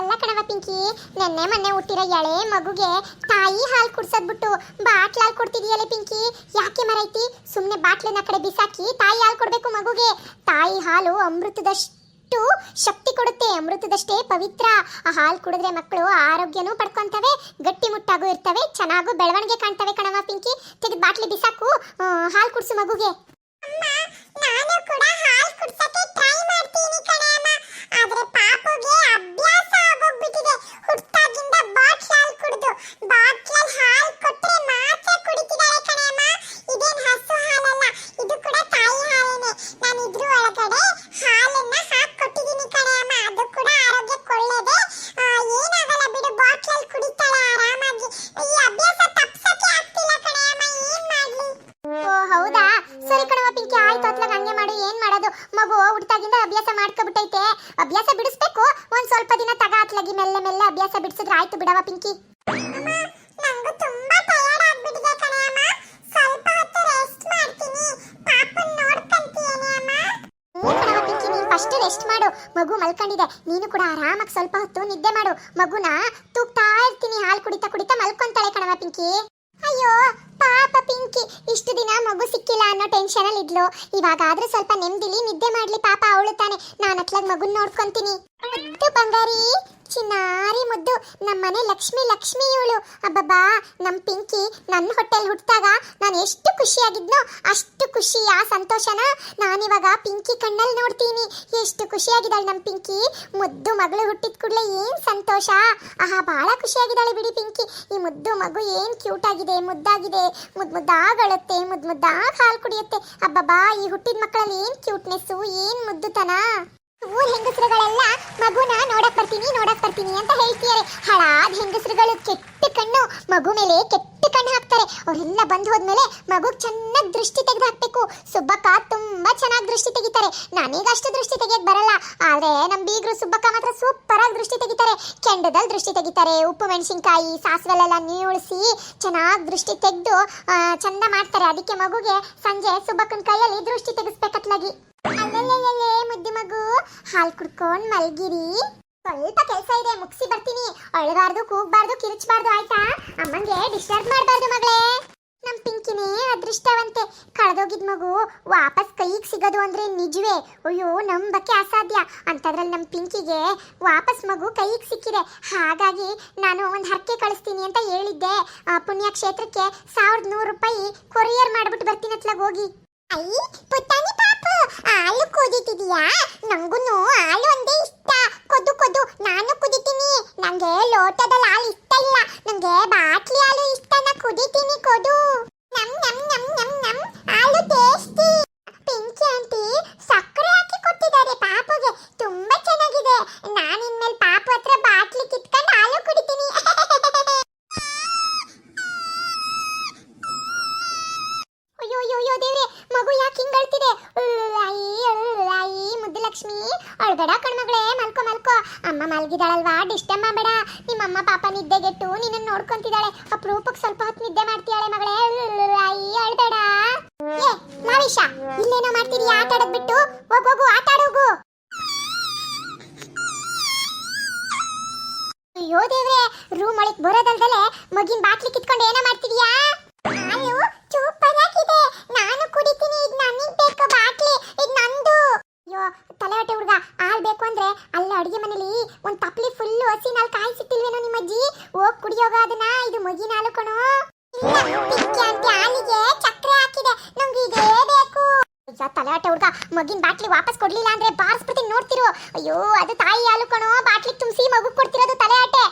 ಅಲ್ಲ ಕಣವ ಪಿಂಕಿ, ನೆನ್ನೆ ಮೊನ್ನೆ ಹುಟ್ಟಿರೋ ಎಳೆ ಮಗುಗೆ ತಾಯಿ ಹಾಲು ಕುಡ್ಸದ್ ಬಿಟ್ಟು ಬಾಟ್ಲ್ ಹಾಲು ಕೊಡ್ತಿದೀಯಲ್ಲ ಪಿಂಕಿ? ಯಾಕೆ ಮರೈತಿ? ಸುಮ್ಮನೆ ಬಾಟ್ಲಿನ ಕಡೆ ಬಿಸಾಕಿ ತಾಯಿ ಹಾಲು ಕೊಡಬೇಕು ಮಗುಗೆ. ತಾಯಿ ಹಾಲು ಅಮೃತದಷ್ಟು ಶಕ್ತಿ ಕೊಡುತ್ತೆ, ಅಮೃತದಷ್ಟೇ ಪವಿತ್ರ. ಆ ಹಾಲು ಕುಡಿದ್ರೆ ಮಕ್ಕಳು ಆರೋಗ್ಯನೂ ಪಡ್ಕೊಂತವೆ, ಗಟ್ಟಿ ಮುಟ್ಟಾಗೂ ಇರ್ತವೆ, ಚೆನ್ನಾಗೂ ಬೆಳವಣಿಗೆ ಕಾಣ್ತವೆ ಕಣವ ಪಿಂಕಿ. ತೆಗೆದು ಬಾಟ್ಲಿ ಬಿಸಾಕು ಹಾಲು ಕುಡ್ಸು ಮಗುಗೆ. ಸರಿ ಕಣವ ಪಿಂಕಿ ಆಯ್ತು ಅತ್ಲಾಗ ಹಂಗೆ ಮಾಡು ಏನ್ ಮಾಡೋದು? ಮಗು ಹುಡ್ತಾಗಿಂದ ಅಭ್ಯಾಸ ಮಾಡ್ಕೊಬಿಟ್ಟೈತೆ. ಅಭ್ಯಾಸ ಬಿಡಿಸ್ಬೇಕು ಒಂದ್ ಸ್ವಲ್ಪ ದಿನ ತಗ ಅತ್ಲಾಗಿ ಮೆಲ್ಲೆ ಮೆಲ್ಲೆ ಅಭ್ಯಾಸ ಬಿಡಿಸಿದ್ರೆ ಆಯ್ತು ಬಿಡವ ಪಿಂಕಿ. ರೆಸ್ಟ್ ಮಾಡು. ಮಗು ಮಲ್ಕೊಂಡಿದೆ. ನೀನು ಕೂಡ ಆರಾಮಾಗಿ ಸ್ವಲ್ಪ ಹೊತ್ತು ನಿದ್ದೆ ಮಾಡು. ಮಗುನ ತೂಗ್ತಾ ಇರ್ತೀನಿ ಹಾಲು ಕುಡಿತಾ ಕುಡಿತಾ ಮಲ್ಕೊಂತಾಳೆ ಕಣವ ಪಿಂಕಿ. ಅಯ್ಯೋ ಪಾಪ ಪಿಂಕಿ ಇಷ್ಟು ಅನ್ನೋ ಟೆನ್ಷನ್ ಅಲ್ಲಿ ಇದ್ಲು. ಇವಾಗಾದ್ರೂ ಸ್ವಲ್ಪ ನೆಮ್ಮದಿಲಿ ನಿದ್ದೆ ಮಾಡ್ಲಿ, ಪಾಪ ಅವಳು ತಾನೆ. ನಾನು ಅತ್ಲಾಗ ಮಗುನ್ ನೋಡ್ಕೊಂತೀನಿ. ಮುದ್ದು ಬಂಗಾರಿ, ಚಿನ್ನಾರಿ ಮುದ್ದು. ನಮ್ಮನೆ ಲಕ್ಷ್ಮಿ ಲಕ್ಷ್ಮಿ ಇವಳು ಅಬ್ಬಬ್ಬಾ ನಮ್ಮ ಪಿಂಕಿ ನನ್ನ ಹೋಟೆಲ್ ಹುಟ್ಟಿದಾಗ ನಾನು ಎಷ್ಟು ಖುಷಿಯಾಗಿದ್ನೋ ಅಷ್ಟು ಖುಷಿಯ ಸಂತೋಷನ ನಾನಿವಾಗ ಪಿಂಕಿ ಕಣ್ಣಲ್ಲಿ ನೋಡ್ತೀನಿ. ಎಷ್ಟು ಖುಷಿಯಾಗಿದ್ದಾಳೆ ನಮ್ಮ ಪಿಂಕಿ. ಮುದ್ದು ಮಗಳು ಹುಟ್ಟಿದ ಕೂಡಲೇ ಏನು ಸಂತೋಷ. ಆಹಾ ಭಾಳ ಖುಷಿಯಾಗಿದ್ದಾಳೆ ಬಿಡಿ ಪಿಂಕಿ. ಈ ಮುದ್ದು ಮಗು ಏನು ಕ್ಯೂಟ್ ಆಗಿದೆ ಮುದ್ದಾಗಿದೆ ಮುದ್ದು ಮುದ್ದಾಗಳುತ್ತೆ ಮುದ್ದು ಮುದ್ದಾಗ್ ಹಾಲು ಕುಡಿಯುತ್ತೆ. ಅಬ್ಬಬ್ಬಾ, ಈ ಹುಟ್ಟಿದ ಮಕ್ಕಳಲ್ಲಿ ಏನು ಕ್ಯೂಟ್ನೆಸ್ಸು, ಏನು ಮುದ್ದುತನ. ಊರ್ ಹೆಂಗಸರುಗಳೆಲ್ಲ, ಮಗುನ ನೋಡಕ್ ಬರ್ತೀನಿ ನೋಡಕ್ ಬರ್ತೀನಿ ಅಂತ ಹೇಳ್ತಿದ್ದಾರೆ. ಹಳಾದ್ ಹೆಂಗಸರುಗಳು ಕೆಟ್ಟ ಕಣ್ಣು, ಮಗು ಮೇಲೆ ಕೆಟ್ಟ ಕಣ್ಣು ಹಾಕ್ತಾರೆ. ಅವರೆಲ್ಲ ಬಂದ್ ಹೋದ್ಮೇಲೆ ಮಗುಗ್ ಚೆನ್ನಾಗ್ ದೃಷ್ಟಿ ತೆಗೆದು ಹಾಕ್ಬೇಕು. ಸುಬ್ಬಕ್ಕ ತುಂಬಾ ಚೆನ್ನಾಗಿ ದೃಷ್ಟಿ ತೆಗಿತಾರೆ. ನನಗೆ ಅಷ್ಟು ದೃಷ್ಟಿ ತೆಗಿಯಕ್ ಬರಲ್ಲ. ಆದ್ರೆ ನಮ್ ಬೀಗರು ಸುಬ್ಬಕ್ಕ ಮಾತ್ರ ಸೂಪರ್ ಆಗಿ ದೃಷ್ಟಿ ತೆಗಿತಾರೆ. ಕೆಂಡದಲ್ಲಿ ದೃಷ್ಟಿ ತೆಗಿತಾರೆ. ಉಪ್ಪು ಮೆಣಸಿನ್ಕಾಯಿ ಸಾಸಿವೆಲ್ಲ ನೀಳ್ಸಿ ಚೆನ್ನಾಗಿ ದೃಷ್ಟಿ ತೆಗೆದು ಚಂದ ಮಾಡ್ತಾರೆ. ಅದಕ್ಕೆ ಮಗುಗೆ ಸಂಜೆ ಸುಬ್ಬಕ್ಕನ ಕೈಯಲ್ಲಿ ದೃಷ್ಟಿ ತೆಗಿಸ್ಬೇಕತ್ಲಾಗಿ. ಹಾಲು ಕುಡ್ಕೊಂಡು ಮಲಗಿರಿ. ಸ್ವಲ್ಪ ಕೆಲಸ ಇದೆ, ಮುಗಿಸಿ ಬರ್ತೀನಿ. ಅಳಬಾರ್ದು, ಕೂಗ್ಬಾರ್ದು, ಕಿರಿಚಬಾರ್ದು, ಆಯ್ತಾ? ಅಮ್ಮಂಗೆ ಡಿಸ್ಟರ್ಬ್ ಮಾಡಬಾರ್ದು ಮಗಳೇ. ನಮ್ ಪಿಂಕಿನೇ ಅದೃಷ್ಟವಂತೆ. ಕಳೆದೋಗಿದ್ ಮಗು ವಾಪಸ್ ಕೈಗೆ ಸಿಗೋದು ಅಂದ್ರೆ ನಿಜವೇ. ಅಯ್ಯೋ, ನಂಬಕ್ಕೆ ಅಸಾಧ್ಯ. ಅಂತದ್ರಲ್ಲಿ ನಮ್ ಪಿಂಕಿಗೆ ವಾಪಸ್ ಮಗು ಕೈಗೆ ಸಿಕ್ಕಿದೆ. ಹಾಗಾಗಿ ನಾನು ಒಂದು ಹರಕೆ ಕಳಿಸ್ತೀನಿ ಅಂತ ಹೇಳಿದ್ದೆ. ಪುಣ್ಯಕ್ಷೇತ್ರಕ್ಕೆ ಸಾವಿರದ ನೂರು ರೂಪಾಯಿ ಕೊರಿಯರ್ ಮಾಡಿಬಿಟ್ಟು ಬರ್ತೀನಿ ಅತ್ಲಾಗ ಹೋಗಿ. ಐ ಕುದಿತಿದೀಯಾ ನಂಗೂನು ಹಾಲು ಒಂದೇ ಇಷ್ಟ. ಕೊದ್ದು ಕೊದ್ದು ನಾನು ಕುದಿತೀನಿ. ನಂಗೆ ಲೋಟದಲ್ಲಿ ಹಾಲು ಇಷ್ಟ ಇಲ್ಲ. ನಂಗೆ ಬಾಟ್ಲಿ ಹಾಲು ಇಷ್ಟ ನಾ ಕುದಿತೀನಿ ಕೊಡು ನಮ್ ನಮ್ ನಮ್ ನಮ್ ನಮ್ ಹಾಲು ಟೇಸ್ಟಿ ಪಿಂಕಿ ಆಂಟಿ ಸಕ್ಕರೆ ಹಾಕಿ ಕೊಟ್ಟಿದ್ದಾರೆ ಪಾಪುಗೆ ತುಂಬಾ ಚೆನ್ನಾಗಿದೆ ನಾನು ಇನ್ಮೇಲೆ ಪಾಪು ಹತ್ರ ಬಾಟ್ಲಿ ಕಿತ್ಕೊಂಡು ಹಾಲು ಕುಡಿತೀನಿ ಅಯ್ಯೋ ಅಯ್ಯೋ ಅಯ್ಯೋ ದೇವ್ರೆ ಮಗು ಯಾಕೆ ಹಿಂಗ್ ಅಳ್ತಿದೆ ಅಯ್ಯಿ ಅಯ್ಯಿ ಮುದ್ದು ಲಕ್ಷ್ಮಿ ಅಳ್ಬೇಡ ಕಣ್ಮಗಳೇ, ಮಲ್ಕೋ ಮಲ್ಕೋ. ಅಮ್ಮ ಮಲ್ಗಿದಾಳಲ್ವಾ? ಡಿಸ್ಟರ್ಬ್ ಬೇಡ ನಿಮ್ಮ ಅಮ್ಮ ಪಾಪ ನಿದ್ದೆಗೆಟ್ಟು ನಿನ್ನ ನೋಡ್ಕೊಂತಿದ್ದಾಳೆ. ಅಪರೂಪಕ್ಕೆ ಸ್ವಲ್ಪ ಹೊತ್ತು ನಿದ್ದೆ ಮಾಡ್ತೀಯಾಳೆ ಮಗಳೇ. ಅಯ್ಯ ಅಳ್ಬೇಡ ಏ ಇಲ್ಲೇನೋ ಮಾಡ್ತೀರಿ ಆಟ ಆಡೋದ್ ಬಿಟ್ಟು ಹೋಗೋಗು ಹೋಗು ಆಟ ಆಡೋಗು ಅಯ್ಯೋ ದೇವ್ರೆ ರೂಮ್ ಒಳಗೆ ಬರೋದಲ್ದಲೆ ಮಗಿನ ಬಾಟ್ಲಿ ಕಿತ್ಕೊಂಡು ಏನೋ ಮಾಡ್ತಿದ್ಯಾ ಹಾಲು ಸೂಪರ್ ಆಗಿದೆ ನಾನು ಕುಡಿತೀನಿ ಇದು ನನಗ್ ಬೇಕು ಬಾಟ್ಲಿ ಇದು ನಂದು ಅಯ್ಯೋ ತಲೆ ಹೊಟ್ಟೆ ಹುಡುಗ ಹಾಲ್ ಬೇಕು ಅಂದ್ರೆ ಅಲ್ಲ ಅಡಿಗೆ ಮನೇಲಿ ಒಂದ್ ತಪ್ಲಿ ಫುಲ್ ಹಸಿ ನಾಲ್ ಕಾಯಿಸಿಟ್ಟಿಲ್ವೇನೋ ನಿಮ್ಮ ಅಜ್ಜಿ ಹೋಗ್ ಅದನ್ನ ಇದು ಮಗಿನ ಹಾಲು ಕಣೋ ಇಲ್ಲ ಪಿಂಕಿ ಅಂತ ಹಾಲಿಗೆ ಚಕ್ರೆ ಹಾಕಿದೆ. ನಂಗೆ ಇದೇ ಬೇಕು. ಅಯ್ಯೋ ತಲೆ ಹೊಟ್ಟೆ ಹುಡುಗ. ಮಗಿನ ಬಾಟ್ಲಿ ವಾಪಸ್ ಕೊಡ್ಲಿಲ್ಲ ಅಂದ್ರೆ ಬಾರಿಸ್ಬಿಡ್ತೀನಿ, ನೋಡ್ತಿರು. ಅಯ್ಯೋ, ಅದು ತಾಯಿ ಹಾಲು ಕಣೋ ಬಾಟ್ಲಿ ತುಂಬಿಸಿ ಮಗು ಕೊಡ್ತಿರೋದು ತಲೆ ಹೊಟ್ಟೆ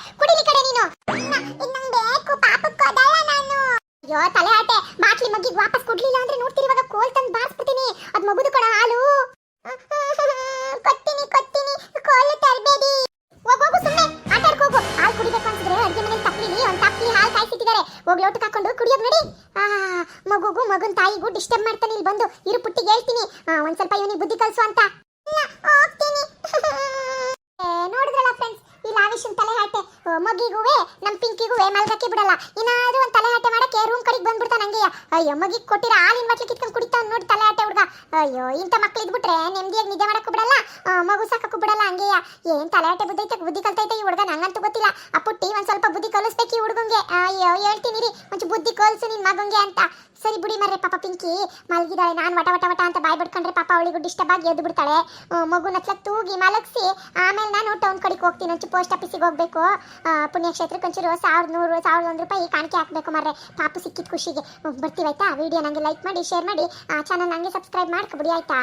ಕುಡಿಯೋದು ನೋಡಿ. ಮಗುಗೂ ಮಗನ ತಾಯಿಗೂ ಡಿಸ್ಟರ್ಬ್ ಮಾಡ್ತಾನೆ. ಇಲ್ಲಿ ಬಂದು ಇರು ಪುಟ್ಟಿಗೆ ಹೇಳ್ತೀನಿ. ಒಂದ್ ಸ್ವಲ್ಪ ಇವನಿಗೆ ಬುದ್ಧಿ ಕಲಿಸು ಅಂತ. ಹೋಗ್ತೀನಿ. ನೋಡಿದ್ರಲ್ಲ ಫ್ರೆಂಡ್ಸ್ ಈ ಲಾವಿಶನ್ ತಲೆ ಹಾಟೆ ಮಗಿಗುವೆ, ನಮ್ ಪಿಂಕಿಗುವೆ ಮಲ್ಗಕ್ಕೆ ಬಿಡಲ್ಲ. ಏನಾದ್ರೂ ಒಂದ್ ತಲೆ ಹಾಟೆ ಮಾಡಕ್ಕೆ ರೂಮ್ ಕಡೆಗೆ ಬಂದ್ಬಿಡ್ತಾನ ಹಂಗೆ ಅಯ್ಯೋ, ಮಗಿಗೆ ಕೊಟ್ಟಿರ ಹಾಲಿನ ಮಟ್ಲಿ ಕಿತ್ಕೊಂಡು ಕುಡಿತಾವ್ ನೋಡಿ ತಲೆ ಹಾಟೆ ಹುಡ್ಗ. ಅಯ್ಯೋ, ಇಂಥ ಮಕ್ಳು ಇದ್ಬಿಟ್ರೆ ನೆಮ್ಮದಿಯಾಗಿ ನಿದ್ದೆ ಮಾಡಕ್ಕೂ ಬಿಡಲ್ಲ. ಮಗು ಸಾಕಕ್ಕೂ ಬಿಡಲ್ಲ ಹಂಗೆಯ? ಏನ್ ತಲೆ ಬುದ್ಧೈತೆ ಬುದ್ಧಿ ಕಲ್ತೈತೆ ಈ ಹುಡುಗ? ನಂಗಂತೂ ಗೊತ್ತಿಲ್ಲ. ಆ ಪುಟ್ಟಿ ಒಂದ್ ಸ್ವಲ್ಪ ಬುದ್ಧಿ ಕಲಿಸ್ಬೇಕು ಈ ಹುಡುಗಂಗೆ. ಹೇಳ್ತೀನಿ ರೀ ಒಂಚು ಬುದ್ಧಿ ಕಲ್ಸು ನಿನ್ ಮಗಂಗೆ ಅಂತ. ಸರಿ ಬಿಡಿ ಮರ್ರೆ ಪಾಪ ಪಿಂಕಿ. ಮಲಗಿದಾಳೆ, ನಾನು ವಟ ವಟ ವಟ ಅಂತ ಬಾಯ್ ಬಿಡ್ಕೊಂಡ್ರೆ ಪಾಪ ಅವಳಿಗೂ ಡಿಸ್ಟರ್ಬ್ ಆಗಿ ಎದ್ದು ಬಿಡ್ತಾಳೆ. ಮಗು ನತ್ಲ ತೂಗಿ ಮಲಗಿಸಿ, ಆಮೇಲೆ ನಾನು ಟೌನ್ ಕಡೆಗೆ ಹೋಗ್ತೀನಿ ಒಂಚು ಪೋಸ್ಟ್ ಆಫೀಸಿಗೆ ಹೋಗ್ಬೇಕು. ಪುಣ್ಯಕ್ಷೇತ್ರಕ್ಕೆ ಒಂಚೂರು ಸಾವಿರದ ನೂರು, ಸಾವಿರದ ಒಂದು ರೂಪಾಯಿ ಕಾಣಿಕೆ ಹಾಕ್ಬೇಕು ಮರ್ರೆ. ಪಾಪ ಸಿಕ್ಕಿದ ಖುಷಿಗೆ. ಬರ್ತೀವಿ ಆಯ್ತಾ? ವಿಡಿಯೋ ನನಗೆ ಲೈಕ್ ಮಾಡಿ ಶೇರ್ ಮಾಡಿ. ಆ ಚಾನಲ್ ನನಗೆ ಸಬ್ಸ್ಕ್ರೈಬ್ ಮಾಡ್ಕೊಬಿಡಿ, ಆಯ್ತಾ?